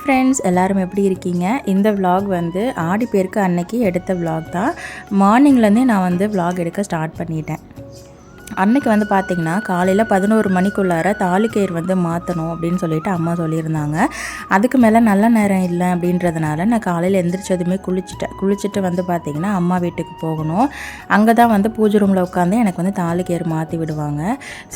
Friends எல்லாரும் எப்படி இருக்கீங்க? இந்த விலாக் வந்து ஆடி பேருக்கு அன்னைக்கு எடுத்த விலாக் தான். மார்னிங்லேருந்தே நான் வந்து விலாக் எடுக்க ஸ்டார்ட் பண்ணிட்டேன். அன்னைக்கு வந்து பார்த்திங்கன்னா காலையில் பதினோரு மணிக்குள்ளார தாலிக்கயிறு வந்து மாற்றணும் அப்படின்னு சொல்லிட்டு அம்மா சொல்லியிருந்தாங்க. அதுக்கு மேலே நல்ல நேரம் இல்லை அப்படின்றதுனால நான் காலையில் எந்திரிச்சதுமே குளிச்சுட்டேன். குளிச்சுட்டு வந்து பார்த்திங்கன்னா அம்மா வீட்டுக்கு போகணும். அங்கே தான் வந்து பூஜை ரூமில் உட்காந்து எனக்கு வந்து தாலிக்கயிறு மாற்றி விடுவாங்க.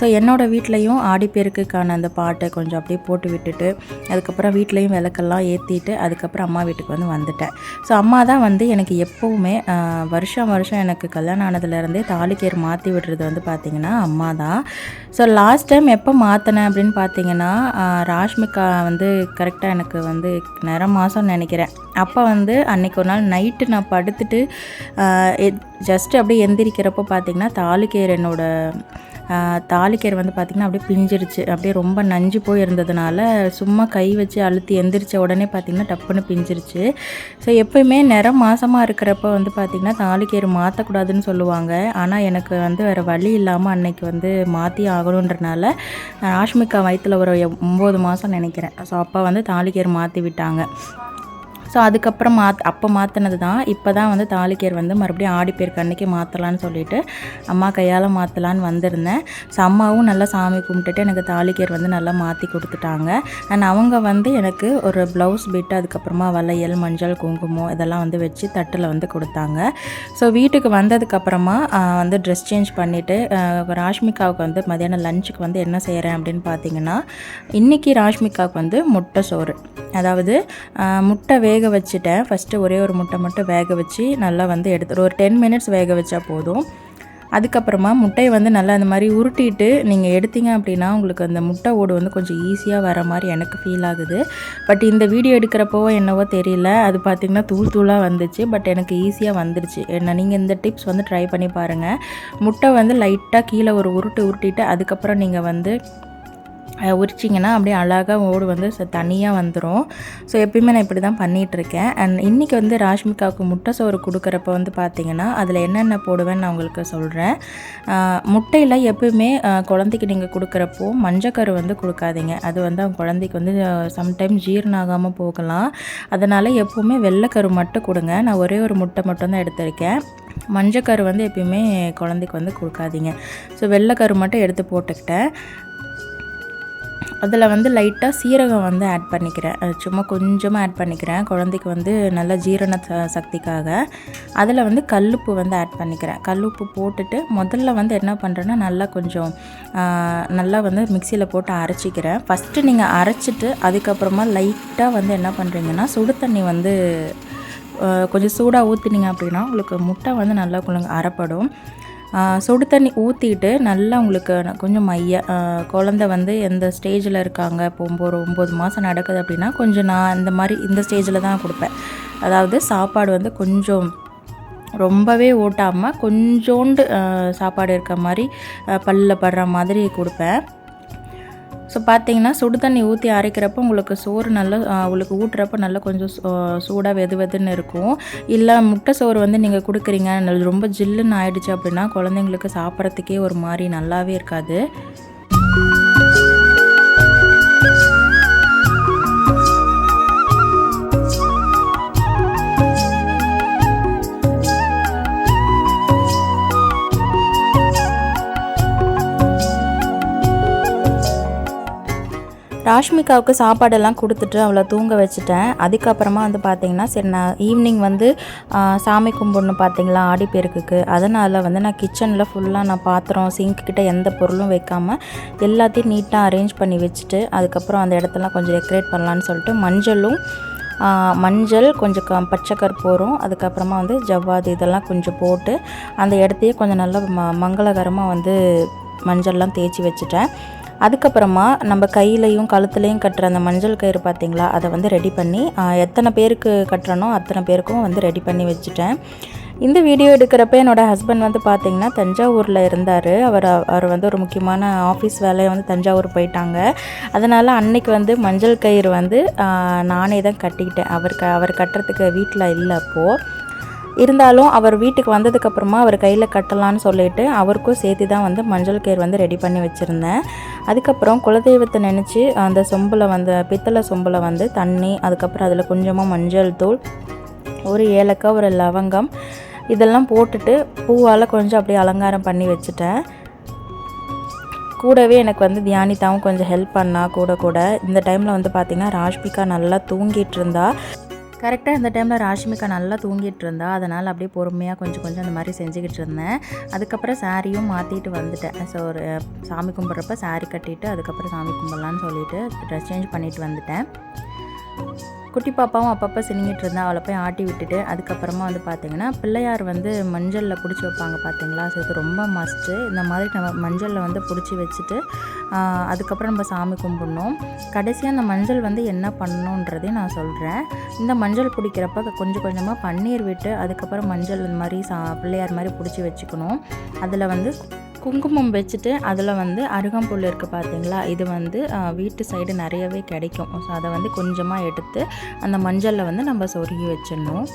ஸோ என்னோடய வீட்லேயும் ஆடிப்பெருக்குக்கான அந்த பாட்டை கொஞ்சம் அப்படியே போட்டு விட்டுட்டு அதுக்கப்புறம் வீட்லேயும் விளக்கெல்லாம் ஏற்றிட்டு அதுக்கப்புறம் அம்மா வீட்டுக்கு வந்து வந்துட்டேன். ஸோ அம்மா தான் வந்து எனக்கு எப்போவுமே வருஷம் வருஷம் எனக்கு கல்யாணம் ஆனதுலேருந்தே தாலிக்கயிறு மாற்றி விடுறது வந்து பார்த்திங்கன்னா பார்த்தீங்கன்னா அம்மா தான். ஸோ லாஸ்ட் டைம் எப்போ மாற்றினேன் அப்படின்னு பார்த்தீங்கன்னா ராஷ்மிகா வந்து கரெக்டாக எனக்கு வந்து நிற மாதம்னு நினைக்கிறேன். அப்போ வந்து அன்றைக்கி ஒரு நாள் நைட்டு நான் படுத்துட்டு ஜஸ்ட் அப்படியே எந்திரிக்கிறப்போ பார்த்தீங்கன்னா தாலுக்கேர் என்னோட ஆஹ் வந்து பார்த்திங்கன்னா அப்படியே பிஞ்சிருச்சு. அப்படியே ரொம்ப நஞ்சு போய் இருந்ததுனால சும்மா கை வச்சு அழுத்தி எந்திரிச்ச உடனே பார்த்திங்கன்னா டப்புன்னு பிஞ்சிருச்சு. ஸோ எப்பயுமே நிறம் மாசமாக இருக்கிறப்ப வந்து பார்த்திங்கன்னா தாலிக்கயிறு மாற்றக்கூடாதுன்னு சொல்லுவாங்க. ஆனால் எனக்கு வந்து வேறு வழி இல்லாமல் அன்னைக்கு வந்து மாற்றி ஆகணுன்றனால ஆஷ்மிகா வயிற்றில் ஒரு ஒம்பது மாதம் நினைக்கிறேன். ஸோ அப்போ வந்து தாலிக்கயிறு மாற்றி விட்டாங்க. ஸோ அதுக்கப்புறம் மாத் அப்போ மாற்றினது தான் இப்போ தான் வந்து தாலிக்கேர் வந்து மறுபடியும் ஆடிப்பேருக்கு அன்னைக்கு மாற்றலான்னு சொல்லிட்டு அம்மா கையால் மாற்றலான்னு வந்திருந்தேன். ஸோ அம்மாவும் நல்லா சாமி கும்பிட்டுட்டு எனக்கு தாலிக்கேர் வந்து நல்லா மாற்றி கொடுத்துட்டாங்க. அண்ட் அவங்க வந்து எனக்கு ஒரு ப்ளவுஸ் பிட்டு அதுக்கப்புறமா வளையல் மஞ்சள் குங்குமம் இதெல்லாம் வந்து வச்சு தட்டில் வந்து கொடுத்தாங்க. ஸோ வீட்டுக்கு வந்ததுக்கப்புறமா வந்து ட்ரெஸ் சேஞ்ச் பண்ணிவிட்டு ராஷ்மிகாவுக்கு வந்து மதியானம் லஞ்சுக்கு வந்து என்ன செய்கிறேன் அப்படின்னு பார்த்தீங்கன்னா இன்றைக்கி ராஷ்மிகாவுக்கு வந்து முட்டை சோறு. அதாவது முட்டை வே வேக வச்சுட்டேன். ஃபஸ்ட்டு ஒரே ஒரு முட்டை மட்டும் வேக வச்சு நல்லா வந்து எடுத்து ஒரு டென் மினிட்ஸ் வேக வச்சா போதும். அதுக்கப்புறமா முட்டையை வந்து நல்லா அந்த மாதிரி உருட்டிட்டு நீங்கள் எடுத்தீங்க அப்படின்னா உங்களுக்கு அந்த முட்டை ஓடு வந்து கொஞ்சம் ஈஸியாக வர மாதிரி எனக்கு ஃபீல் ஆகுது. பட் இந்த வீடியோ எடுக்கிறப்போ என்னவோ தெரியல. அது பார்த்திங்கன்னா தூள் தூளாக வந்துச்சு. பட் எனக்கு ஈஸியாக வந்துருச்சு. என்ன நீங்கள் இந்த டிப்ஸ் வந்து ட்ரை பண்ணி பாருங்கள் முட்டை வந்து லைட்டாக கீழே ஒரு உருட்டு உருட்டிட்டு அதுக்கப்புறம் நீங்கள் வந்து உரிச்சிங்கன்னா அப்படியே அழகாக ஓடு வந்து தனியாக வந்துடும் ஸோ எப்பயுமே நான் இப்படி தான் பண்ணிகிட்ருக்கேன் அண்ட் இன்றைக்கி வந்து ராஷ்மிகாவுக்கு முட்டை சோறு கொடுக்குறப்ப வந்து பார்த்தீங்கன்னா அதில் என்னென்ன போடுவேன்னு நான் உங்களுக்கு சொல்கிறேன் முட்டையில் எப்பயுமே குழந்தைக்கு நீங்கள் கொடுக்குறப்போ மஞ்சக்கரு வந்து கொடுக்காதீங்க. அது வந்து அவங்க குழந்தைக்கு வந்து சம்டைம் ஜீரணம் ஆகாமல் போகலாம். அதனால் எப்போவுமே வெள்ளைக்கரு மட்டும் கொடுங்க. நான் ஒரே ஒரு முட்டை மட்டும் தான் எடுத்திருக்கேன் மஞ்சக்கரு வந்து எப்பயுமே குழந்தைக்கு வந்து கொடுக்காதீங்க. ஸோ வெள்ளைக்கரு மட்டும் எடுத்து போட்டுக்கிட்டேன். அதில் வந்து லைட்டாக சீரகம் வந்து ஆட் பண்ணிக்கிறேன். சும்மா கொஞ்சமாக ஆட் பண்ணிக்கிறேன். குழந்தைக்கு வந்து நல்ல ஜீரண ச- சக்திக்காக. அதில் வந்து கல்லுப்பு வந்து ஆட் பண்ணிக்கிறேன். கல்லுப்பு போட்டுட்டு முதல்ல வந்து என்ன பண்ணுறேன்னா நல்லா கொஞ்சம் நல்லா வந்து மிக்சியில் போட்டு அரைச்சிக்கிறேன். ஃபஸ்ட்டு நீங்கள் அரைச்சிட்டு அதுக்கப்புறமா லைட்டாக வந்து என்ன பண்ணுறீங்கன்னா சுடு தண்ணி வந்து கொஞ்சம் சூடாக ஊற்றுனீங்க அப்படின்னா உங்களுக்கு முட்டை வந்து நல்லா குழுங்க அரைப்படும். சுடு தண்ணி ஊற்றிட்டு நல்லா உங்களுக்கு கொஞ்சம் மைய குழந்த வந்து எந்த ஸ்டேஜில் இருக்காங்க இப்போ ஒம்பது ஒம்பது மாதம் நடக்குது அப்படின்னா கொஞ்சம் நான் இந்த மாதிரி இந்த ஸ்டேஜில் தான் கொடுப்பேன். அதாவது சாப்பாடு வந்து கொஞ்சம் ரொம்பவே ஓட்டாமல் கொஞ்சோண்டு சாப்பாடு இருக்க மாதிரி பல்லில் பல்ல படுற மாதிரி கொடுப்பேன். ஸோ பார்த்தீங்கன்னா சுடு தண்ணி ஊற்றி அரைக்கிறப்போ உங்களுக்கு சோறு நல்லா உங்களுக்கு ஊட்டுறப்ப நல்லா கொஞ்சம் சூடாக வெது வெதுன்னு இருக்கும். இல்லை முட்டை சோறு வந்து நீங்கள் கொடுக்குறீங்க நல்ல- ரொம்ப ஜில்லுன்னு ஆயிடுச்சு அப்படின்னா குழந்தைங்களுக்கு சாப்பிட்றதுக்கே ஒரு மாதிரி நல்லாவே இருக்காது. ராஷ்மிகாவுக்கு சாப்பாடெல்லாம் கொடுத்துட்டு அவளை தூங்க வச்சுட்டேன். அதுக்கப்புறமா வந்து பார்த்தீங்கன்னா சரி நான் ஈவினிங் வந்து சாமி கும்பிடணும் பார்த்தீங்களா ஆடிப்பெருக்குக்கு அதனால் வந்து நான் கிச்சனில் ஃபுல்லாக நான் பாத்திரம் சிங்க் கிட்ட எந்த பொருளும் வைக்காமல் எல்லாத்தையும் நீட்டாக அரேஞ்ச் பண்ணி வச்சுட்டு அதுக்கப்புறம் அந்த இடத்தெல்லாம் கொஞ்சம் டெக்கரேட் பண்ணலான்னு சொல்லிட்டு மஞ்சளும் மஞ்சள் கொஞ்சம் க பச்சை கற்பூரம் அதுக்கப்புறமா வந்து ஜவ்வாது இதெல்லாம் கொஞ்சம் போட்டு அந்த இடத்தையே கொஞ்சம் நல்லா ம மங்களகரமாக வந்து மஞ்சள்லாம் தேய்ச்சி வச்சுட்டேன். அதுக்கப்புறமா நம்ம கையிலையும் கழுத்துலையும் கட்டுற அந்த மஞ்சள் கயிறு பார்த்திங்களா? அதை வந்து ரெடி பண்ணி எத்தனை பேருக்கு கட்டுறனோ அத்தனை பேருக்கும் வந்து ரெடி பண்ணி வச்சுட்டேன். இந்த வீடியோ எடுக்கிறப்ப என்னோட ஹஸ்பண்ட் வந்து பார்த்திங்கன்னா தஞ்சாவூரில் இருந்தார். அவர் அவர் வந்து ஒரு முக்கியமான ஆஃபீஸ் வேலையை வந்து தஞ்சாவூர் போயிட்டாங்க. அதனால் அன்னைக்கு வந்து மஞ்சள் கயிறு வந்து நானே தான் கட்டிக்கிட்டேன். அவர் க அவர் கட்டுறதுக்கு வீட்டில் இல்லை அப்போது இருந்தாலும் அவர் வீட்டுக்கு வந்ததுக்கப்புறமா அவர் கையில் கட்டலான்னு சொல்லிட்டு அவருக்கும் சேர்த்து தான் வந்து மஞ்சள் கயிறு வந்து ரெடி பண்ணி வச்சுருந்தேன். அதுக்கப்புறம் குலதெய்வத்தை நினச்சி அந்த சொம்பில் வந்து பித்தளை சொம்பில் வந்து தண்ணி அதுக்கப்புறம் அதில் கொஞ்சமாக மஞ்சள் தூள் ஒரு ஏலக்காய் ஒரு லவங்கம் இதெல்லாம் போட்டுட்டு பூவால் கொஞ்சம் அப்படியே அலங்காரம் பண்ணி வச்சுட்டேன். கூடவே எனக்கு வந்து தியானிதாவும் கொஞ்சம் ஹெல்ப் பண்ணா கூட கூட. இந்த டைமில் வந்து பார்த்திங்கன்னா ராஷ்மிகா நல்லா தூங்கிட்டு இருந்தா. கரெக்டாக இந்த டைமில் ராஷ்மிகா நல்லா தூங்கிட்டு இருந்தா அதனால் அப்படியே பொறுமையாக கொஞ்சம் கொஞ்சம் அந்த மாதிரி செஞ்சுக்கிட்டு இருந்தேன். அதுக்கப்புறம் சாரியும் மாற்றிட்டு வந்துட்டேன். ஸோ ஒரு சாமி கும்பிட்றப்ப சாரி கட்டிட்டு அதுக்கப்புறம் சாமி கும்பிட்லான்னு சொல்லிட்டு ட்ரெஸ் சேஞ்ச் பண்ணிட்டு வந்துட்டேன். குட்டி பாப்பாவும் அப்பப்போ சினிங்கிட்டு இருந்தா அவளை போய் ஆட்டி விட்டுட்டு அதுக்கப்புறமா வந்து பார்த்தீங்கன்னா பிள்ளையார் வந்து மஞ்சளில் பிடிச்சி வைப்பாங்க பார்த்தீங்களா ஸோ இது ரொம்ப மஸ்ட்டு இந்த மாதிரி நம்ம மஞ்சளில் வந்து பிடிச்சி வச்சுட்டு அதுக்கப்புறம் நம்ம சாமி கும்பிடணும். கடைசியாக அந்த மஞ்சள் வந்து என்ன பண்ணணுன்றதையும் நான் சொல்கிறேன் இந்த மஞ்சள் பிடிக்கிறப்ப கொஞ்சம் கொஞ்சமாக பன்னீர் விட்டு அதுக்கப்புறம் மஞ்சள் இந்த மாதிரி சா பிள்ளையார் மாதிரி பிடிச்சி வச்சுக்கணும். அதில் வந்து குங்குமம் வச்சுட்டு அதில் வந்து அருகம்புல் இருக்குது பார்த்தீங்களா இது வந்து வீட்டு சைடு நிறையவே கிடைக்கும். ஸோ அதை வந்து கொஞ்சமாக எடுத்து அந்த மஞ்சளில் வந்து நம்ம சொருகி வச்சிடணும்.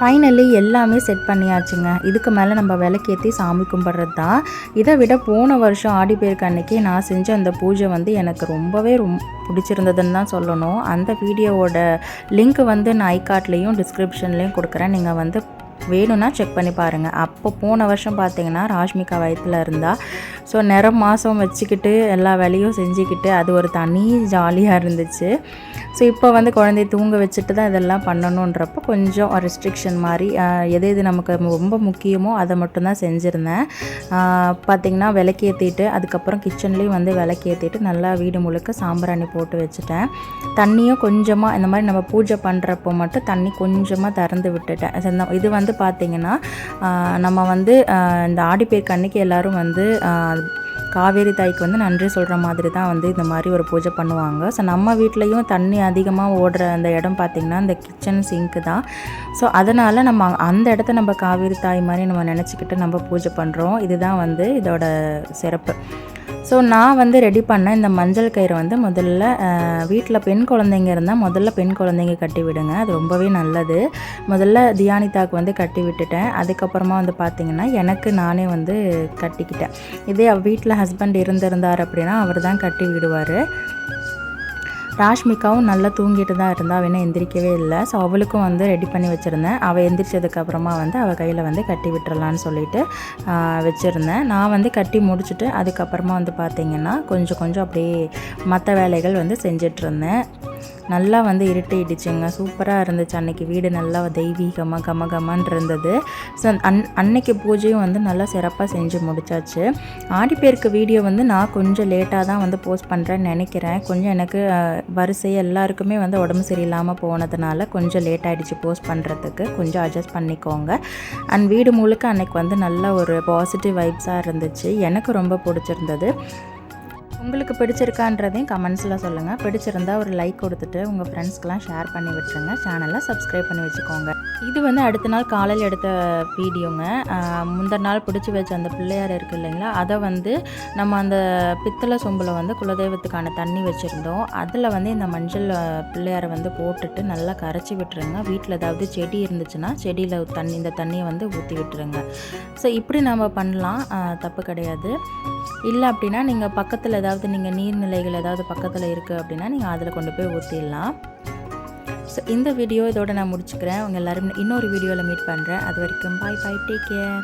ஃபைனலி எல்லாமே செட் பண்ணியாச்சுங்க. இதுக்கு மேலே நம்ம விளக்கேற்றி சாமி கும்பிட்றது தான் இதை விட போன வருஷம் ஆடி பேருக்கு அன்றைக்கி நான் செஞ்ச அந்த பூஜை வந்து எனக்கு ரொம்பவே ரொம்ப பிடிச்சிருந்ததுன்னு தான் சொல்லணும். அந்த வீடியோவோட லிங்க் வந்து நான் ஐகார்ட்லேயும் டிஸ்கிரிப்ஷன்லேயும் கொடுக்குறேன். நீங்கள் வந்து வேணும்னா செக் பண்ணி பாருங்கள் அப்போ போன வருஷம் பார்த்தீங்கன்னா ராஷ்மிகா வயிற்றில் இருந்தால் ஸோ நிறம் மாதம் வச்சுக்கிட்டு எல்லா வேலையும் செஞ்சுக்கிட்டு அது ஒரு தனி ஜாலியாக இருந்துச்சு. ஸோ இப்போ வந்து குழந்தைய தூங்க வச்சுட்டு தான் இதெல்லாம் பண்ணணுன்றப்போ கொஞ்சம் ரெஸ்ட்ரிக்ஷன் மாதிரி எது எது நமக்கு ரொம்ப முக்கியமோ அதை மட்டும்தான் செஞ்சுருந்தேன். பார்த்திங்கன்னா விளக்கேற்றிட்டு அதுக்கப்புறம் கிச்சன்லேயும் வந்து விளக்கேற்றிட்டு நல்லா வீடு முழுக்க சாம்பிராணி போட்டு வச்சுட்டேன். தண்ணியும் கொஞ்சமாக இந்த மாதிரி நம்ம பூஜை பண்ணுறப்போ மட்டும் தண்ணி கொஞ்சமாக திறந்து விட்டுட்டேன். இது வந்து பார்த்திங்கன்னா நம்ம வந்து இந்த ஆடிப்பேருக்கு அன்னைக்கு எல்லோரும் வந்து காவேரி தாய்க்கு வந்து நன்றி சொல்கிற மாதிரி தான் வந்து இந்த மாதிரி ஒரு பூஜை பண்ணுவாங்க. ஸோ நம்ம வீட்லேயும் தண்ணி அதிகமாக ஓடுற அந்த இடம் பார்த்திங்கன்னா இந்த கிச்சன் சிங்க்கு தான். ஸோ அதனால் நம்ம அந்த இடத்த நம்ம காவேரி தாய் மாதிரி நம்ம நினச்சிக்கிட்டு நம்ம பூஜை பண்ணுறோம் இதுதான் வந்து இதோட சிறப்பு. ஸோ நான் வந்து ரெடி பண்ண இந்த மஞ்சள் கயிறு வந்து முதல்ல வீட்டில் பெண் குழந்தைங்க இருந்தால் முதல்ல பெண் குழந்தைங்க கட்டி விடுங்க. அது ரொம்பவே நல்லது. முதல்ல தியானிதாக்கு வந்து கட்டி விட்டுட்டேன். அதுக்கப்புறமா வந்து பார்த்திங்கன்னா எனக்கு நானே வந்து கட்டிக்கிட்டேன். இதே வீட்டில் ஹஸ்பண்ட் இருந்திருந்தார் அப்படின்னா அவர் தான் கட்டி விடுவார். ராஷ்மிகாவும் நல்லா தூங்கிட்டு தான் இருந்தா வேணால் எந்திரிக்கவே இல்லை. ஸோ அவளுக்கும் வந்து ரெடி பண்ணி வச்சுருந்தேன். அவள் எந்திரிச்சதுக்கப்புறமா வந்து அவள் கையில் வந்து கட்டி விட்டுறலான்னு சொல்லிட்டு வச்சுருந்தேன். நான் வந்து கட்டி முடிச்சுட்டு அதுக்கப்புறமா வந்து பார்த்திங்கன்னா கொஞ்சம் கொஞ்சம் அப்படியே மற்ற வேலைகள் வந்து செஞ்சிட்ருந்தேன் நல்லா வந்து இருட்டிடுச்சுங்க. சூப்பராக இருந்துச்சு. அன்னைக்கு வீடு நல்லா தெய்வீகமாக கம இருந்தது. ஸோ அன் அன்னைக்கு பூஜையும் வந்து நல்லா சிறப்பாக செஞ்சு முடிச்சாச்சு. ஆடிப்பேருக்கு வீடியோ வந்து நான் கொஞ்சம் லேட்டாக தான் வந்து போஸ்ட் பண்ணுறேன்னு நினைக்கிறேன். கொஞ்சம் எனக்கு வரிசை எல்லாருக்குமே வந்து உடம்பு சரியில்லாமல் போனதுனால கொஞ்சம் லேட் ஆகிடுச்சு போஸ்ட் பண்ணுறதுக்கு கொஞ்சம் அட்ஜஸ்ட் பண்ணிக்கோங்க. அண்ட் வீடு முழுக்க அன்னைக்கு வந்து நல்ல ஒரு பாசிட்டிவ் வைப்ஸாக இருந்துச்சு. எனக்கு ரொம்ப பிடிச்சிருந்தது. உங்களுக்கு பிடிச்சிருக்கான்றதையும் கமெண்ட்ஸில் சொல்லுங்கள் பிடிச்சிருந்தா ஒரு லைக் கொடுத்துட்டு உங்கள் ஃப்ரெண்ட்ஸ்க்கெலாம் ஷேர் பண்ணி விட்டுருங்க. சேனலை சப்ஸ்கிரைப் பண்ணி வச்சுக்கோங்க. இது வந்து அடுத்த நாள் காலையில் எடுத்த வீடியோங்க. முந்தின நாள் பிடிச்சி வச்ச அந்த பிள்ளையார் இருக்குது இல்லைங்களா? அதை வந்து நம்ம அந்த பித்தளை சொம்பில் வந்து குலதெய்வத்துக்கான தண்ணி வச்சுருந்தோம். அதில் வந்து இந்த மஞ்சள் பிள்ளையாரை வந்து போட்டுட்டு நல்லா கரைச்சி விட்டுருங்க. வீட்டில் ஏதாவது செடி இருந்துச்சுன்னா செடியில் தண்ணி இந்த தண்ணியை வந்து ஊற்றி விட்டுருங்க. ஸோ இப்படி நம்ம பண்ணலாம். தப்பு கிடையாது. இல்லை அப்படின்னா நீங்கள் பக்கத்தில் ஏதாவது நீங்கள் நீர்நிலைகள் ஏதாவது பக்கத்தில் இருக்குது அப்படின்னா நீங்கள் அதில் கொண்டு போய் ஊற்றிடலாம் ஸோ இந்த வீடியோ இதோட நான் முடிச்சுக்கிறேன். உங்கள் எல்லோரும் இன்னொரு வீடியோவில் மீட் பண்ணுறேன் அது வரைக்கும் பாய் பாய் டேக் கேர்